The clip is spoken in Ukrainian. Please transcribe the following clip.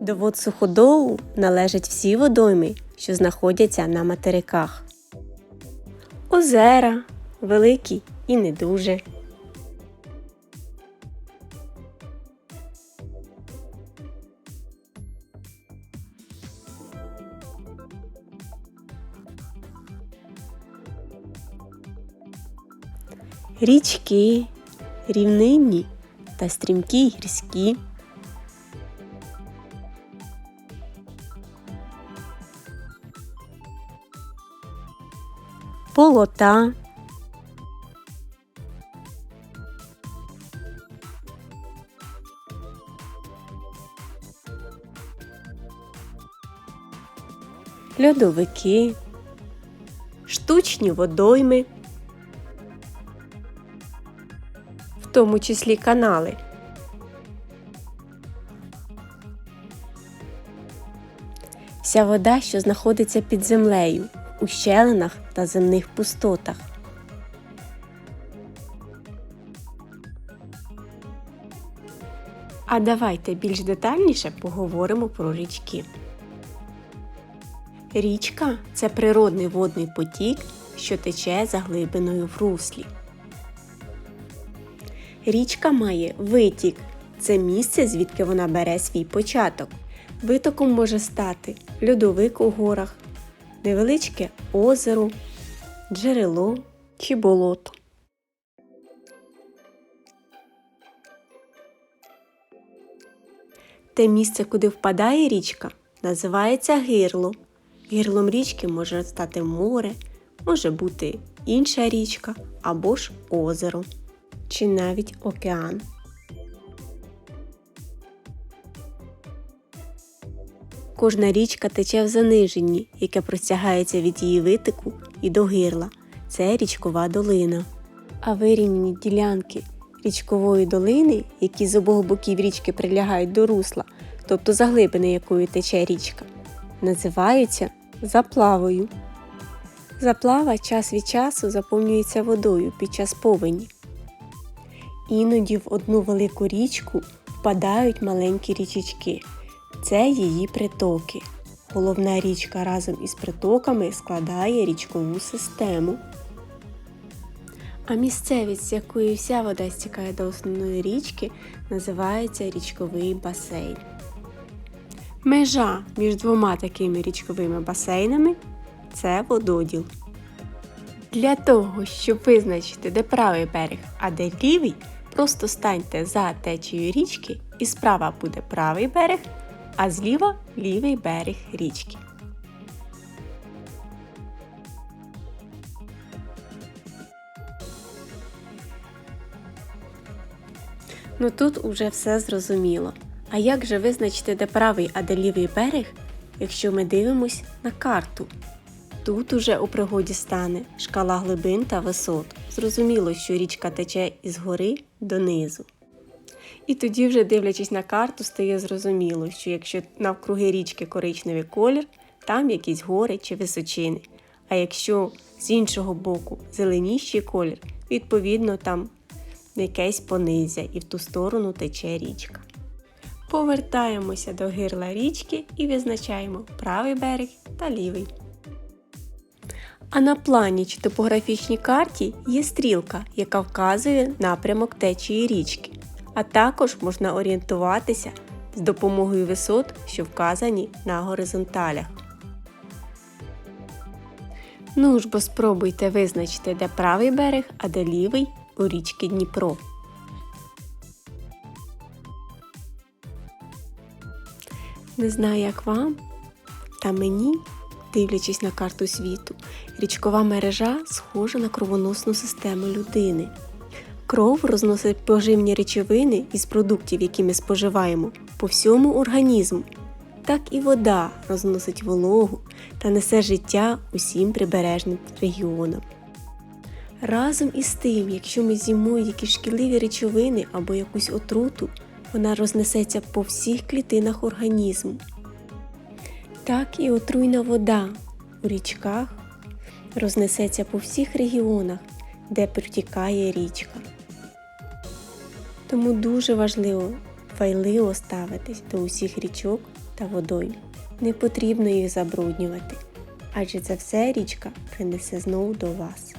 До вод суходолу належать всі водойми, що знаходяться на материках. Озера великі і не дуже. Річки, рівнинні та стрімкі гірські. Полота. Льодовики, штучні водойми, тому числі канали. Вся вода, що знаходиться під землею, у щелинах та земних пустотах. А давайте більш детальніше поговоримо про річки. Річка це природний водний потік, що тече за глибиною в руслі. Річка має витік це місце, звідки вона бере свій початок. Витоком може стати льодовик у горах, невеличке озеро, джерело чи болото. Те місце, куди впадає річка, називається гирло. Гирлом річки може стати море, може бути інша річка або ж озеро, чи навіть океан. Кожна річка тече в заниженні, яке простягається від її витоку і до гирла. Це річкова долина. А вирівняні ділянки річкової долини, які з обох боків річки прилягають до русла, тобто заглибини якою тече річка, називаються заплавою. Заплава час від часу заповнюється водою під час повені. Іноді в одну велику річку впадають маленькі річечки. Це її притоки. Головна річка разом із притоками складає річкову систему. А місцевість, з якої вся вода стікає до основної річки, називається річковий басейн. Межа між двома такими річковими басейнами це вододіл. Для того, щоб визначити, де правий берег, а де лівий, просто станьте за течією річки і справа буде правий берег, а зліва лівий берег річки. Ну тут уже все зрозуміло. А як же визначити, де правий, а де лівий берег, якщо ми дивимось на карту? Тут уже у пригоді стане шкала глибин та висот. Зрозуміло, що річка тече із гори донизу. І тоді, вже дивлячись на карту, стає зрозуміло, що якщо навкруги річки коричневий колір, там якісь гори чи височини. А якщо з іншого боку зеленіший колір, відповідно там якесь понизя і в ту сторону тече річка. Повертаємося до гирла річки і визначаємо правий берег та лівий. А на плані чи топографічній карті є стрілка, яка вказує напрямок течії річки, а також можна орієнтуватися з допомогою висот, що вказані на горизонталях. Ну ж бо спробуйте визначити, де правий берег, а де лівий у річки Дніпро. Не знаю, як вам, та мені, дивлячись на карту світу, річкова мережа схожа на кровоносну систему людини. Кров розносить поживні речовини із продуктів, які ми споживаємо, по всьому організму. Так і вода розносить вологу та несе життя усім прибережним регіонам. Разом із тим, якщо ми з'їмо якісь шкідливі речовини або якусь отруту, вона рознесеться по всіх клітинах організму. Так і отруйна вода у річках рознесеться по всіх регіонах, де протікає річка. Тому дуже важливо файливо ставитись до усіх річок та водойм. Не потрібно їх забруднювати, адже це все річка принесе знову до вас.